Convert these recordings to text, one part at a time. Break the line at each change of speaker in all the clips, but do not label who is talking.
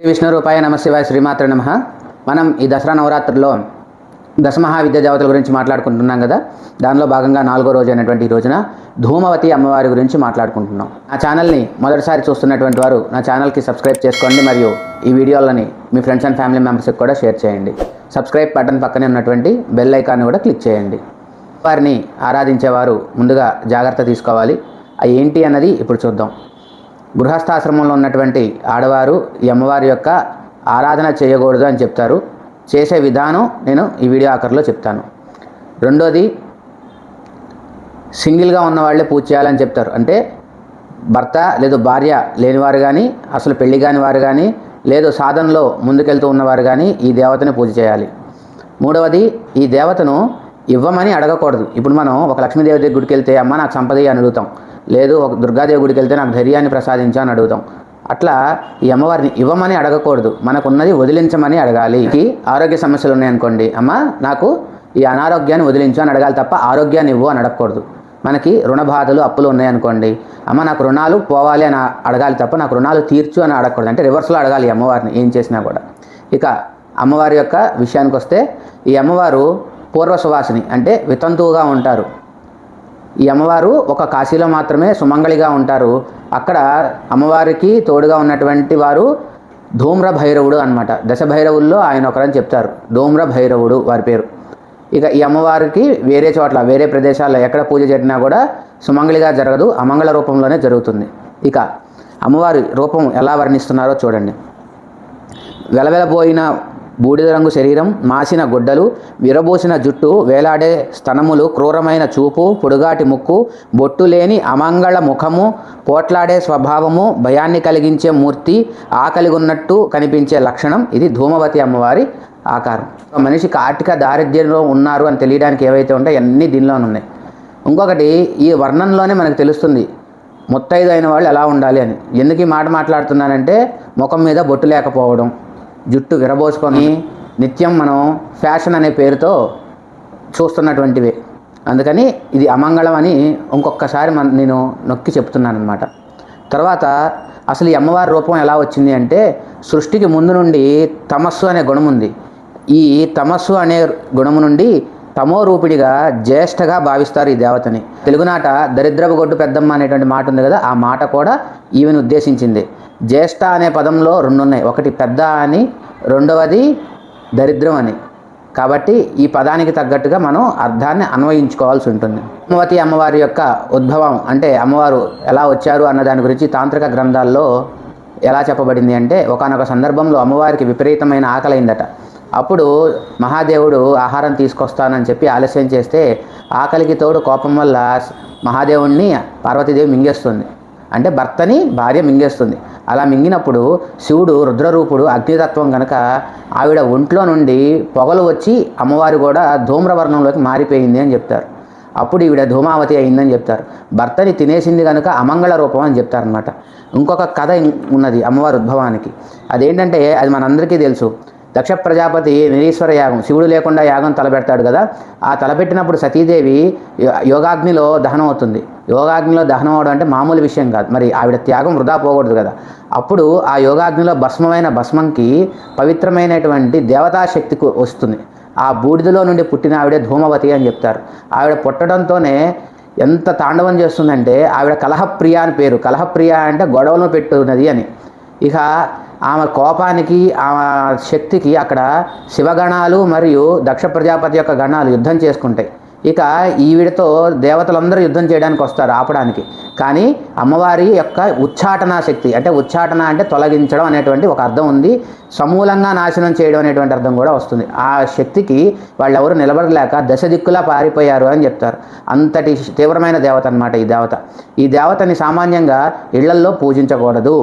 శ్రీ విష్ణు రూపాయ నమ శివాయ శ్రీమాత్ర నమ. మనం ఈ దసరా నవరాత్రిలో దశమహా విద్యా దేవతల గురించి మాట్లాడుకుంటున్నాం కదా. దానిలో భాగంగా నాలుగో రోజు అయినటువంటి ఈ రోజున ధూమవతి అమ్మవారి గురించి మాట్లాడుకుంటున్నాం. నా ఛానల్ని మొదటిసారి చూస్తున్నటువంటి వారు నా ఛానల్కి సబ్స్క్రైబ్ చేసుకోండి మరియు ఈ వీడియోలని మీ ఫ్రెండ్స్ అండ్ ఫ్యామిలీ మెంబర్స్కి కూడా షేర్ చేయండి. సబ్స్క్రైబ్ బటన్ పక్కనే ఉన్నటువంటి బెల్ ఐకాన్ని కూడా క్లిక్ చేయండి. వారిని ఆరాధించేవారు ముందుగా జాగ్రత్త తీసుకోవాలి. అవి ఏంటి అన్నది ఇప్పుడు చూద్దాం. గృహస్థాశ్రమంలో ఉన్నటువంటి ఆడవారు ఈ అమ్మవారి యొక్క ఆరాధన చేయకూడదు అని చెప్తారు. చేసే విధానం నేను ఈ వీడియో ఆఖరిలో చెప్తాను. రెండోది సింగిల్గా ఉన్న వాళ్ళే పూజ చేయాలని చెప్తారు. అంటే భర్త లేదు భార్య లేనివారు కానీ అసలు పెళ్ళి కాని వారు కానీ లేదు సాధనలో ముందుకెళ్తూ ఉన్నవారు కానీ ఈ దేవతని పూజ చేయాలి. మూడవది ఈ దేవతను ఇవ్వమని అడగకూడదు. ఇప్పుడు మనం ఒక లక్ష్మీదేవి దగ్గర గుడికి వెళ్తే అమ్మ నాకు సంపద అని అడుగుతాం. లేదు ఒక దుర్గాదేవి గుడికి వెళ్తే నాకు ధైర్యాన్ని ప్రసాదించు అని అడుగుతాం. అట్లా ఈ అమ్మవారిని ఇవ్వమని అడగకూడదు. మనకున్నది వదిలించమని అడగాలి. ఈ ఆరోగ్య సమస్యలు ఉన్నాయనుకోండి అమ్మ నాకు ఈ అనారోగ్యాన్ని వదిలించు అని అడగాలి తప్ప ఆరోగ్యాన్ని ఇవ్వు అని అడగకూడదు. మనకి రుణ బాధలు అప్పులు ఉన్నాయనుకోండి అమ్మ నాకు రుణాలు పోవాలి అని అడగాలి తప్ప నాకు రుణాలు తీర్చు అని అడగకూడదు. అంటే రివర్స్లో అడగాలి ఈ అమ్మవారిని ఏం చేసినా కూడా. ఇక అమ్మవారి యొక్క విషయానికి వస్తే ఈ అమ్మవారు పూర్వ సువాసిని అంటే వితంతువుగా ఉంటారు. ఈ అమ్మవారు ఒక కాశీలో మాత్రమే సుమంగళిగా ఉంటారు. అక్కడ అమ్మవారికి తోడుగా ఉన్నటువంటి వారు ధూమ్ర భైరవుడు అనమాట దశ భైరవుల్లో ఆయన ఒకరని చెప్తారు. ధూమ్ర భైరవుడు వారి పేరు. ఇక ఈ అమ్మవారికి వేరే చోట్ల వేరే ప్రదేశాల్లో ఎక్కడ పూజ జరిగినా కూడా సుమంగళిగా జరగదు. అమంగళ రూపంలోనే జరుగుతుంది. ఇక అమ్మవారి రూపం ఎలా వర్ణిస్తున్నారో చూడండి. వెలవెలబోయిన బూడిద రంగు శరీరం మాసిన గుడ్డలు విరబోసిన జుట్టు వేలాడే స్తనములు క్రూరమైన చూపు పొడుగాటి ముక్కు బొట్టు లేని అమంగళ ముఖము పోట్లాడే స్వభావము భయాన్ని కలిగించే మూర్తి ఆకలి ఉన్నట్టు కనిపించే లక్షణం. ఇది ధూమవతి అమ్మవారి ఆకారం. ఒక మనిషి ఆర్థిక దారిద్ర్యంలో ఉన్నారు అని తెలియడానికి ఏవైతే ఉంటాయో అన్నీ దీనిలోనే ఉన్నాయి. ఇంకొకటి ఈ వర్ణంలోనే మనకు తెలుస్తుంది ముత్తైదు అయిన వాళ్ళు ఎలా ఉండాలి అని. ఎందుకు ఈ మాట మాట్లాడుతున్నానంటే ముఖం మీద బొట్టు లేకపోవడం. జుట్టు విరబోసుకొని నిత్యం మనం ఫ్యాషన్ అనే పేరుతో చూస్తున్నటువంటివి. అందుకని ఇది అమంగళం అని ఇంకొకసారి మన నేను నొక్కి చెప్తున్నాను అనమాట తర్వాత అసలు ఈ అమ్మవారి రూపం ఎలా వచ్చింది అంటే సృష్టికి ముందు నుండి తమస్సు అనే గుణం ఉంది. ఈ తమస్సు అనే గుణము నుండి తమో రూపిడిగా జ్యేష్ఠగా భావిస్తారు ఈ దేవతని. తెలుగునాట దరిద్రపు గొడ్డు పెద్దమ్మ అనేటువంటి మాట ఉంది కదా ఆ మాట కూడా ఈమెను ఉద్దేశించింది. జ్యేష్ఠ అనే పదంలో రెండు ఉన్నాయి ఒకటి పెద్ద అని రెండవది దరిద్రం అని. కాబట్టి ఈ పదానికి తగ్గట్టుగా మనం అర్థాన్ని అన్వయించుకోవాల్సి ఉంటుంది. అమ్మవతి అమ్మవారి యొక్క ఉద్భవం అంటే అమ్మవారు ఎలా వచ్చారు అన్న దాని గురించి తాంత్రిక గ్రంథాల్లో ఎలా చెప్పబడింది అంటే ఒకనొక సందర్భంలో అమ్మవారికి విపరీతమైన ఆకలైందట. అప్పుడు మహాదేవుడు ఆహారం తీసుకొస్తానని చెప్పి ఆలస్యం చేస్తే ఆకలికి తోడు కోపం వల్ల మహాదేవుణ్ణి పార్వతీదేవి మింగేస్తుంది. అంటే భర్తని భార్య మింగేస్తుంది. అలా మింగినప్పుడు శివుడు రుద్రరూపుడు అగ్నితత్వం కనుక ఆవిడ ఒంట్లో నుండి పొగలు వచ్చి అమ్మవారు కూడా ధూమ్రవర్ణంలోకి మారిపోయింది అని చెప్తారు. అప్పుడు ఈవిడ ధూమావతి అయిందని చెప్తారు. భర్తని తినేసింది కనుక అమంగళ రూపం అని చెప్తారనమాట ఇంకొక కథ ఉన్నది అమ్మవారి ఉద్భవానికి. అదేంటంటే అది మనందరికీ తెలుసు. దక్ష ప్రజాపతి నిరీశ్వర యాగం శివుడు లేకుండా యాగం తలపెడతాడు కదా. ఆ తలపెట్టినప్పుడు సతీదేవి యో- యోగాగ్నిలో దహనం అవుతుంది. యోగాగ్నిలో దహనం అవడం అంటే మామూలు విషయం కాదు. మరి ఆవిడ త్యాగం వృధా పోకూడదు కదా. అప్పుడు ఆ యోగాగ్నిలో భస్మమైన భస్మంకి పవిత్రమైనటువంటి దేవతాశక్తి వస్తుంది. ఆ బూడిదలో నుండి పుట్టిన ఆవిడే ధూమవతి అని చెప్తారు. ఆవిడ పుట్టడంతోనే ఎంత తాండవం చేస్తుందంటే ఆవిడ కలహప్రియ అని పేరు. కలహప్రియ అంటే గొడవలను పెట్టున్నది అని. ఇక ఆమె కోపానికి ఆమె శక్తికి అక్కడ శివగణాలు మరియు దక్ష ప్రజాపతి యొక్క గణాలు యుద్ధం చేసుకుంటాయి. ఇక ఈవిడతో దేవతలందరూ యుద్ధం చేయడానికి వస్తారు ఆపడానికి. కానీ అమ్మవారి యొక్క ఉచ్చాటనా శక్తి అంటే ఉచ్చాటన అంటే తొలగించడం అనేటువంటి ఒక అర్థం ఉంది. సమూలంగా నాశనం చేయడం అనేటువంటి అర్థం కూడా వస్తుంది. ఆ శక్తికి వాళ్ళు ఎవరు నిలబడలేక దశ దిక్కులా పారిపోయారు అని చెప్తారు. అంతటి తీవ్రమైన దేవత అనమాట ఈ దేవత. ఈ దేవతని సామాన్యంగా ఇళ్ళల్లో పూజించకూడదు.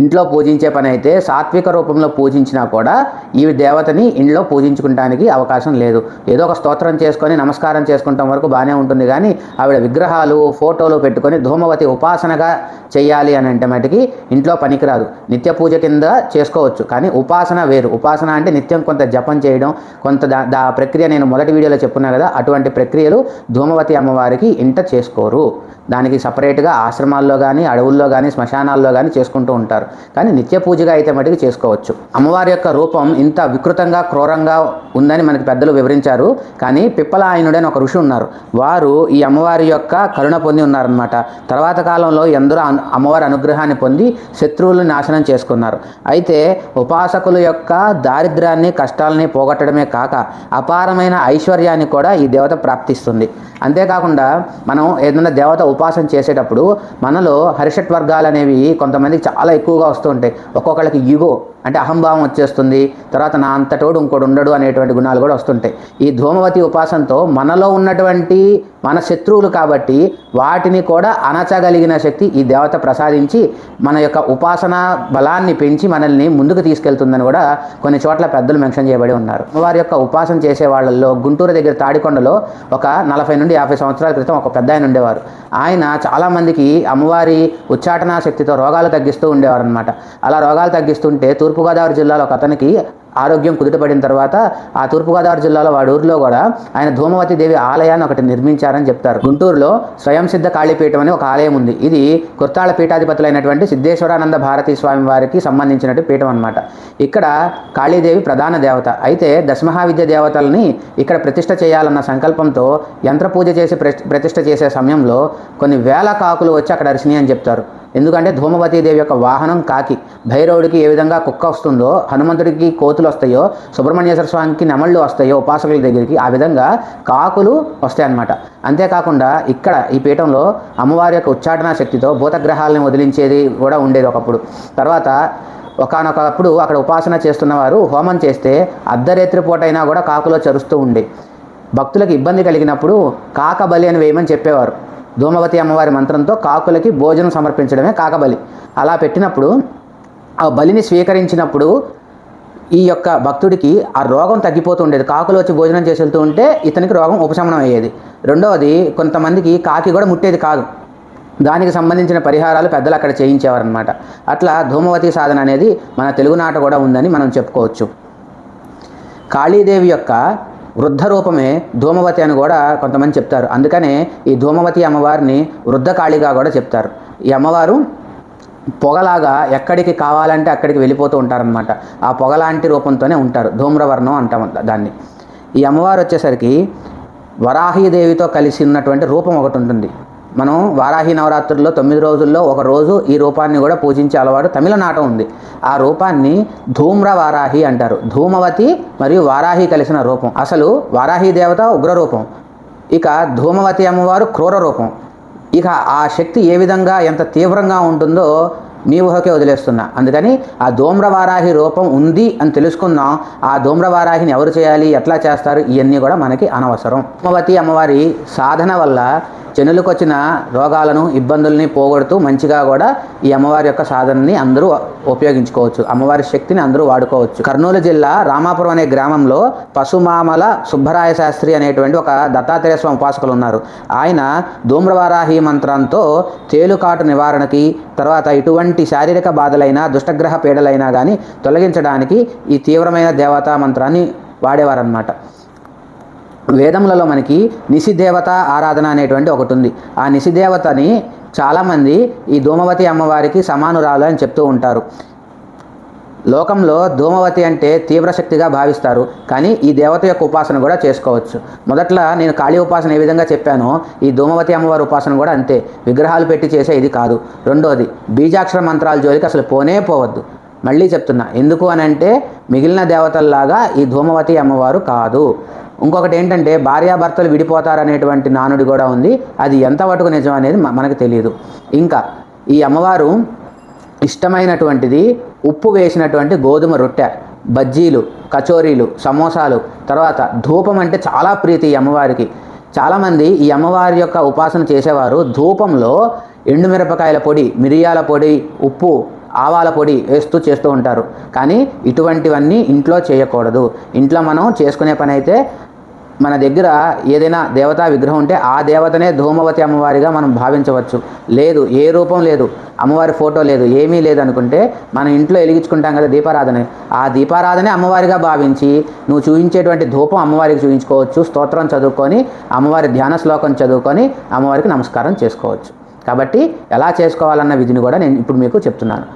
ఇంట్లో పూజించే పని అయితే సాత్విక రూపంలో పూజించినా కూడా ఈ దేవతని ఇంట్లో పూజించుకుంటానికి అవకాశం లేదు. ఏదో ఒక స్తోత్రం చేసుకొని నమస్కారం చేసుకుంటాం వరకు బాగానే ఉంటుంది. కానీ ఆవిడ విగ్రహాలు ఫోటోలు పెట్టుకొని ధూమవతి ఉపాసనగా చేయాలి అని అంటే మటుకి ఇంట్లో పనికిరాదు. నిత్య పూజ కింద చేసుకోవచ్చు. కానీ ఉపాసన వేరు. ఉపాసన అంటే నిత్యం కొంత జపం చేయడం కొంత దా దా ప్రక్రియ నేను మొదటి వీడియోలో చెప్పున్నా కదా అటువంటి ప్రక్రియలు ధూమవతి అమ్మవారికి ఇంట చేసుకోరు. దానికి సపరేట్గా ఆశ్రమాల్లో కానీ అడవుల్లో కానీ శ్మశానాల్లో కానీ చేసుకుంటూ ఉంటారు. అంటారు కానీ నిత్య పూజగా అయితే మటుకు చేసుకోవచ్చు. అమ్మవారి యొక్క రూపం ఇంత వికృతంగా క్రూరంగా ఉందని మనకి పెద్దలు వివరించారు. కానీ పిప్పలాయనుడని ఒక ఋషి ఉన్నారు. వారు ఈ అమ్మవారి యొక్క కరుణ పొంది ఉన్నారనమాట తర్వాత కాలంలో ఎందరో అమ్మవారి అనుగ్రహాన్ని పొంది శత్రువులను నాశనం చేసుకున్నారు. అయితే ఉపాసకుల యొక్క దారిద్ర్యాన్ని కష్టాలని పోగొట్టడమే కాక అపారమైన ఐశ్వర్యాన్ని కూడా ఈ దేవత ప్రాప్తిస్తుంది. అంతేకాకుండా మనం ఏదైనా దేవత ఉపాసన చేసేటప్పుడు మనలో హరిషట్ వర్గాలు అనేవి కొంతమందికి చాలా ఎక్కువగా వస్తూ ఉంటాయి. ఒక్కొక్కళ్ళకి యుగో అంటే అహంభావం వచ్చేస్తుంది. తర్వాత నా అంతటోడు ఇంకోటి ఉండడు అనేటువంటి గుణాలు కూడా వస్తుంటాయి ఈ ధూమవతి ఉపాసనతో మనలో ఉన్నటువంటి మన శత్రువులు కాబట్టి వాటిని కూడా అణచగలిగిన శక్తి ఈ దేవత ప్రసాదించి మన యొక్క ఉపాసన బలాన్ని పెంచి మనల్ని ముందుకు తీసుకెళ్తుందని కూడా కొన్ని చోట్ల పెద్దలు మెన్షన్ చేయబడి ఉన్నారు. వారి యొక్క ఉపాసన చేసే వాళ్ళల్లో గుంటూరు దగ్గర తాడికొండలో ఒక నలభై నుండి యాభై సంవత్సరాల క్రితం ఒక పెద్ద ఆయన ఉండేవారు. ఆయన చాలామందికి అమ్మవారి ఉచ్చాటనా శక్తితో రోగాలు తగ్గిస్తూ ఉండేవారు అనమాట అలా రోగాలు తగ్గిస్తుంటే తూర్పుగోదావరి జిల్లాలో ఒక అతనికి ఆరోగ్యం కుదుటపడిన తర్వాత ఆ తూర్పుగోదావరి జిల్లాలో వాడి ఊరిలో కూడా ఆయన ధూమవతి దేవి ఆలయాన్ని ఒకటి నిర్మించారని చెప్తారు. గుంటూరులో స్వయం సిద్ధ కాళీపీఠం అని ఒక ఆలయం ఉంది. ఇది కుర్తాళ పీఠాధిపతులైనటువంటి సిద్ధేశ్వరానంద భారతీ స్వామి వారికి సంబంధించినట్టు పీఠం అనమాట ఇక్కడ కాళీదేవి ప్రధాన దేవత. అయితే దశమహావిద్య దేవతల్ని ఇక్కడ ప్రతిష్ట చేయాలన్న సంకల్పంతో యంత్ర పూజ చేసి ప్ర- చేసే సమయంలో కొన్ని వేల కాకులు వచ్చి అక్కడ అరిసినాయి అని చెప్తారు. ఎందుకంటే ధూమవతీదేవి యొక్క వాహనం కాకి. భైరవుడికి ఏ విధంగా కుక్క వస్తుందో హనుమంతుడికి కోతులు వస్తాయో సుబ్రహ్మణ్యేశ్వర స్వామికి నెమళ్ళు వస్తాయో ఉపాసకుల దగ్గరికి ఆ విధంగా కాకులు వస్తాయి అన్నమాట అంతేకాకుండా ఇక్కడ ఈ పీఠంలో అమ్మవారి యొక్క ఉచ్చాటన శక్తితో భూతగ్రహాలను వదిలించేది కూడా ఉండేది ఒకప్పుడు. తర్వాత ఒకనొకప్పుడు అక్కడ ఉపాసన చేస్తున్నవారు హోమం చేస్తే అర్ధరేత్రి పూటైనా కూడా కాకులో చరుస్తూ ఉండే. భక్తులకు ఇబ్బంది కలిగినప్పుడు కాక బలి అని వేయమని చెప్పేవారు. ధూమవతి అమ్మవారి మంత్రంతో కాకులకి భోజనం సమర్పించడమే కాకబలి. అలా పెట్టినప్పుడు ఆ బలిని స్వీకరించినప్పుడు ఈ యొక్క భక్తుడికి ఆ రోగం తగ్గిపోతుండేది. కాకులు వచ్చి భోజనం చేసి వెళ్తూ ఉంటే ఇతనికి రోగం ఉపశమనం అయ్యేది. రెండవది కొంతమందికి కాకి కూడా ముట్టేది కాదు. దానికి సంబంధించిన పరిహారాలు పెద్దలు అక్కడ చేయించేవారనమాట అట్లా ధూమవతి సాధన అనేది మన తెలుగునాట కూడా ఉందని మనం చెప్పుకోవచ్చు. కాళీదేవి యొక్క వృద్ధ రూపమే ధూమవతి అని కూడా కొంతమంది చెప్తారు. అందుకనే ఈ ధూమవతి అమ్మవారిని వృద్ధకాళిగా కూడా చెప్తారు. ఈ అమ్మవారు పొగలాగా ఎక్కడికి కావాలంటే అక్కడికి వెళ్ళిపోతూ ఉంటారనమాట ఆ పొగలాంటి రూపంతోనే ఉంటారు. ధూమ్రవర్ణం అంటాం దాన్ని. ఈ అమ్మవారు వచ్చేసరికి వరాహీదేవితో కలిసి ఉన్నటువంటి రూపం ఒకటి ఉంటుంది. మనం వారాహి నవరాత్రుల్లో తొమ్మిది రోజుల్లో ఒక రోజు ఈ రూపాన్ని కూడా పూజించే అలవాటు తమిళనాట ఉంది. ఆ రూపాన్ని ధూమ్ర వారాహి అంటారు. ధూమవతి మరియు వారాహి కలిసిన రూపం. అసలు వారాహి దేవత ఉగ్ర రూపం. ఇక ధూమవతి అమ్మవారు క్రూర రూపం. ఇక ఆ శక్తి ఏ విధంగా ఎంత తీవ్రంగా ఉంటుందో మీ ఊహకే వదిలేస్తున్నా. అందుకని ఆ ధూమ్రవారాహి రూపం ఉంది అని తెలుసుకుందాం ఆ ధూమ్రవారాహిని ఎవరు చేయాలి ఎట్లా చేస్తారు ఇవన్నీ కూడా మనకి అనవసరం. ఉమవతి అమ్మవారి సాధన వల్ల జనులకు వచ్చిన రోగాలను ఇబ్బందుల్ని పోగొడుతూ మంచిగా కూడా ఈ అమ్మవారి యొక్క సాధనని అందరూ ఉపయోగించుకోవచ్చు. అమ్మవారి శక్తిని అందరూ వాడుకోవచ్చు. కర్నూలు జిల్లా రామాపురం అనే గ్రామంలో పశుమామల సుబ్బరాయ శాస్త్రి అనేటువంటి ఒక దత్తాత్రేయ స్వామి ఉపాసకులు ఉన్నారు. ఆయన ధూమ్రవారాహి మంత్రంతో తేలుకాటు నివారణకి తర్వాత ఇటువంటి శారీరక బాధలైనా దుష్టగ్రహ పీడలైనా కానీ తొలగించడానికి ఈ తీవ్రమైన దేవతా మంత్రాన్ని వాడేవారనమాట వేదములలో మనకి నిశిదేవత ఆరాధన అనేటువంటి ఒకటి ఉంది. ఆ నిశిదేవతని చాలామంది ఈ ధూమవతి అమ్మవారికి సమానురాలు అని చెప్తూ ఉంటారు. లోకంలో ధూమవతి అంటే తీవ్రశక్తిగా భావిస్తారు. కానీ ఈ దేవత యొక్క ఉపాసన కూడా చేసుకోవచ్చు. మొదట్లో నేను కాళీ ఉపాసన ఏ విధంగా చెప్పానో ఈ ధూమవతి అమ్మవారి ఉపాసన కూడా అంతే. విగ్రహాలు పెట్టి చేసే ఇది కాదు. రెండోది బీజాక్షర మంత్రాల జోలికి అసలు పోనే పోవద్దు. మళ్ళీ చెప్తున్నా ఎందుకు అని అంటే మిగిలిన దేవతల్లాగా ఈ ధూమవతి అమ్మవారు కాదు. ఇంకొకటి ఏంటంటే భార్యాభర్తలు విడిపోతారనేటువంటి నానుడి కూడా ఉంది. అది ఎంత ఎంతవరకు నిజం అనేది మనకు తెలియదు ఇంకా ఈ అమ్మవారు ఇష్టమైనటువంటిది ఉప్పు వేసినటువంటి గోధుమ రొట్టె బజ్జీలు కచోరీలు సమోసాలు తర్వాత ధూపం అంటే చాలా ప్రీతి ఈ అమ్మవారికి. చాలామంది ఈ అమ్మవారి యొక్క ఉపాసన చేసేవారు ధూపంలో ఎండుమిరపకాయల పొడి మిరియాల పొడి ఉప్పు ఆవాల పొడి వేస్తూ చేస్తూ ఉంటారు. కానీ ఇటువంటివన్నీ ఇంట్లో చేయకూడదు. ఇంట్లో మనం చేసుకునే పని అయితే మన దగ్గర ఏదైనా దేవతా విగ్రహం ఉంటే ఆ దేవతనే ధూమవతి అమ్మవారిగా మనం భావించవచ్చు. లేదు ఏ రూపం లేదు అమ్మవారి ఫోటో లేదు ఏమీ లేదు అనుకుంటే ఇంట్లో వెలిగించుకుంటాం కదా దీపారాధన. ఆ దీపారాధనే అమ్మవారిగా భావించి నువ్వు చూపించేటువంటి ధూపం అమ్మవారికి చూపించుకోవచ్చు. స్తోత్రం చదువుకొని అమ్మవారి ధ్యాన శ్లోకం చదువుకొని అమ్మవారికి నమస్కారం చేసుకోవచ్చు. కాబట్టి ఎలా చేసుకోవాలన్న విధిని కూడా నేను ఇప్పుడు మీకు చెప్తున్నాను.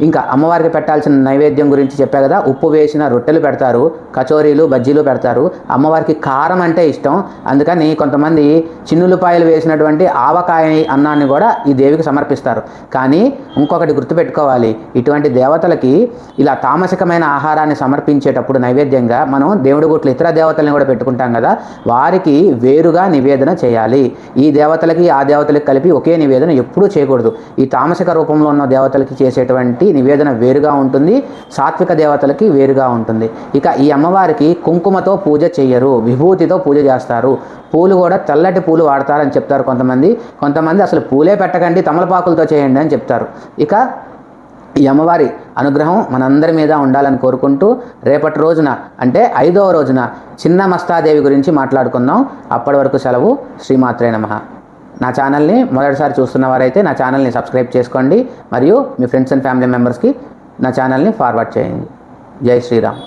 ఇంకా అమ్మవారికి పెట్టాల్సిన నైవేద్యం గురించి చెప్పా కదా ఉప్పు వేసిన రొట్టెలు పెడతారు కచోరీలు బజ్జీలు పెడతారు. అమ్మవారికి కారం అంటే ఇష్టం. అందుకని కొంతమంది చిన్నులపాయలు వేసినటువంటి ఆవకాయ అన్నాన్ని కూడా ఈ దేవికి సమర్పిస్తారు. కానీ ఇంకొకటి గుర్తుపెట్టుకోవాలి. ఇటువంటి దేవతలకి ఇలా తామసికమైన ఆహారాన్ని సమర్పించేటప్పుడు నైవేద్యంగా మనం దేవుడి గుట్లు ఇతర దేవతల్ని కూడా పెట్టుకుంటాం కదా వారికి వేరుగా నివేదన చేయాలి. ఈ దేవతలకి ఆ దేవతలకి కలిపి ఒకే నివేదన ఎప్పుడూ చేయకూడదు. ఈ తామసిక రూపంలో ఉన్న దేవతలకి చేసేటువంటి నివేదన వేరుగా ఉంటుంది. సాత్విక దేవతలకి వేరుగా ఉంటుంది. ఇక ఈ అమ్మవారికి కుంకుమతో పూజ చేయరు విభూతితో పూజ చేస్తారు. పూలు కూడా తెల్లటి పూలు వాడతారని చెప్తారు కొంతమంది. కొంతమంది అసలు పూలే పెట్టకండి తమలపాకులతో చేయండి అని చెప్తారు. ఇక ఈ అమ్మవారి అనుగ్రహం మనందరి మీద ఉండాలని కోరుకుంటూ రేపటి రోజున అంటే ఐదవ రోజున చిన్న మస్తాదేవి గురించి మాట్లాడుకుందాం. అప్పటి వరకు సెలవు. శ్రీమాత్రే నమ. నా ఛానల్ని మొదటిసారి చూస్తున్న వారైతే నా ఛానల్ని సబ్స్క్రైబ్ చేసుకోండి మరియు మీ ఫ్రెండ్స్ అండ్ ఫ్యామిలీ మెంబర్స్కి నా ఛానల్ని ఫార్వర్డ్ చేయండి. జై శ్రీరామ్.